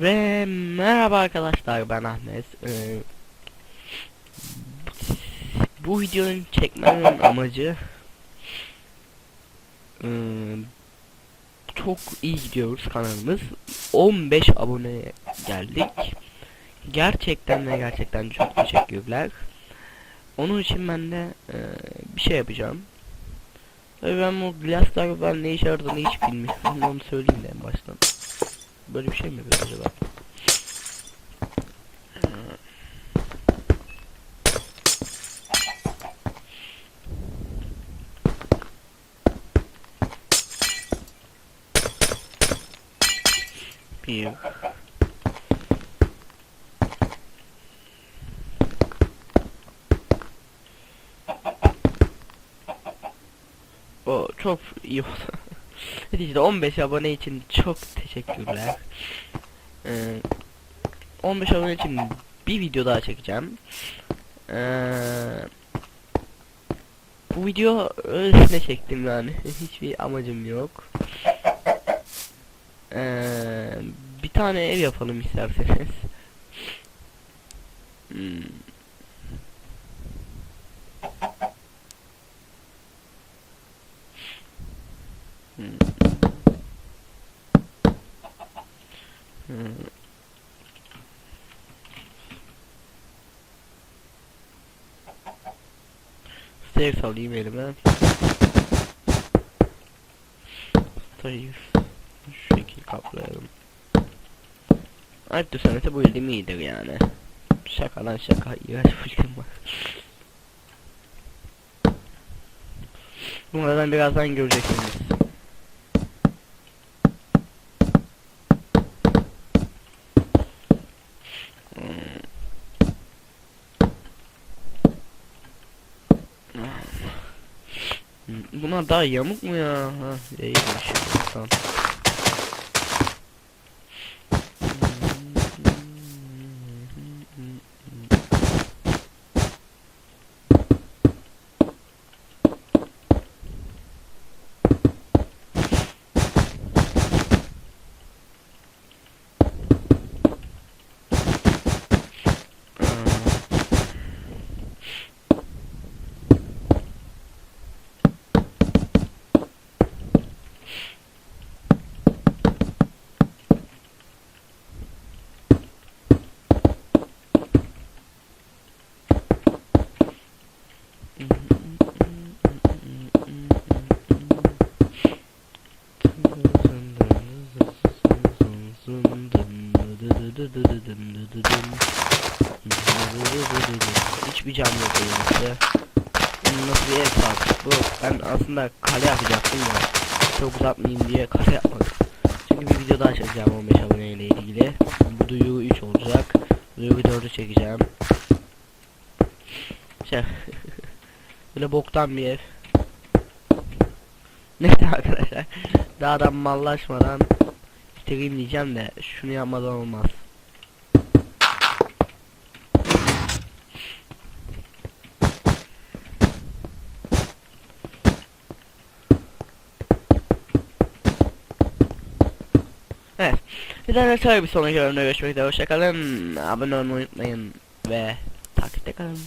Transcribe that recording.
Ve merhaba arkadaşlar ben Ahmet. Ee, bu videonun çekmemin amacı ee, çok iyi gidiyoruz kanalımız. 15 aboneye geldik. Gerçekten ve gerçekten çok teşekkürler. Onun için ben de ee, bir şey yapacağım. Tabii ben bu ben ne işe yaradığını hiç bilmiyorum. Onu söyleyeyim de en baştan. Böyle bir şey mi yapıyor acaba? Bir. O çok iyi oldu. Neticede 15 abone için çok teşekkürler. Ee, 15 abone için bir video daha çekeceğim. Ee, bu video öylesine çektim yani. Hiçbir amacım yok. Ee, bir tane ev yapalım isterseniz. Hmm. Hmm. Stairs alayım elime. Stairs. Şu şekil kaplayalım. Ayıp sanatı bu ildim iyidir yani. Şaka lan şaka. İğrenç bu ildim var. Bunlardan birazdan göreceksiniz. Bunlar daha yamuk mu ya? Ha, iyiymiş. Tamam. Hiçbir cam yok elimizde. Hmm, Nasıl bir ev saat bu? Ben aslında kale yapacaktım ya. Çok uzatmayayım diye kale yapmadım. Çünkü bir video daha çekeceğim 15 abone ile ilgili. Bu duyuru 3 olacak. Duyuru 4'ü çekeceğim. Şey. Böyle boktan bir ev. Neyse arkadaşlar. Daha da mallaşmadan bitireyim diyeceğim de şunu yapmadan olmaz. Evet. Bir daha arkadaşlar bir sonraki bölümde görüşmek üzere. Hoşçakalın. Abone olmayı unutmayın. Ve takipte kalın.